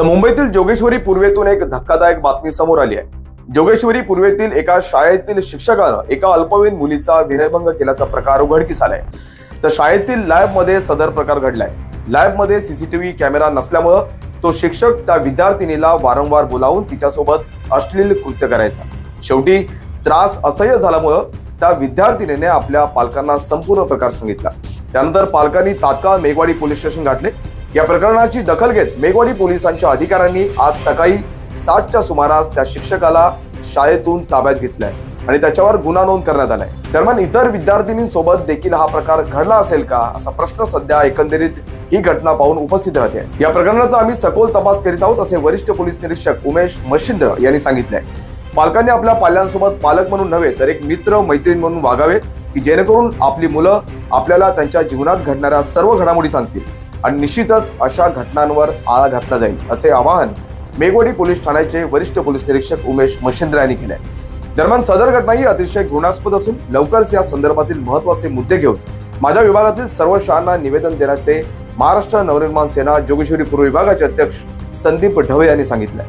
तर मुंबईतील जोगेश्वरी पूर्वेतून एक धक्कादायक बातमी समोर आली आहे. जोगेश्वरी पूर्वेतील एका शाळेतील शिक्षकानं एका अल्पवयीन मुलीचा विनयभंग केल्याचा प्रकार उघडकीस आलाय. तर शाळेतील लॅबमध्ये सदर प्रकार घडलाय. लॅबमध्ये सीसीटीव्ही कॅमेरा नसल्यामुळं तो शिक्षक त्या विद्यार्थिनीला वारंवार बोलावून तिच्यासोबत अश्लील कृत्य करायचा. शेवटी त्रास असह्य झाल्यामुळं त्या विद्यार्थिनीने आपल्या पालकांना संपूर्ण प्रकार सांगितला. त्यानंतर पालकांनी तात्काळ मेघवाडी पोलीस स्टेशन गाठले. या प्रकरणाची दखल घेत मेघवाडी पोलिसांच्या अधिकाऱ्यांनी आज सकाळी सातच्या सुमारास त्या शिक्षकाला शाळेतून ताब्यात घेतलंय आणि त्याच्यावर गुन्हा नोंद करण्यात आलाय. दरम्यान इतर विद्यार्थिनींसोबत देखील हा प्रकार घडला असेल का असा प्रश्न सध्या एकंदरीत ही घटना पाहून उपस्थित राहते या प्रकरणाचा आम्ही सखोल तपास करीत आहोत असे वरिष्ठ पोलीस निरीक्षक उमेश मशिंद्र यांनी सांगितलंय. पालकांनी आपल्या पाल्यांसोबत पालक म्हणून नव्हे तर एक मित्र मैत्रीण म्हणून वागावे की जेणेकरून आपली मुलं आपल्याला त्यांच्या जीवनात घडणाऱ्या सर्व घडामोडी सांगतील. आणि निश्चितच अशा घटनांवर आळा घातला जाईल असे आवाहन मेघवाडी पोलीस ठाण्याचे वरिष्ठ पोलीस निरीक्षक उमेश मशिंद्र यांनी केले दरम्यान सदर घटना ही अतिशय घृणास्पद असून लवकरच या संदर्भातील महत्त्वाचे मुद्दे घेऊन माझ्या विभागातील सर्व शाळांना निवेदन देण्याचे महाराष्ट्र नवनिर्माण सेना जोगेश्वरी पूर्व विभागाचे अध्यक्ष संदीप ढवे यांनी सांगितले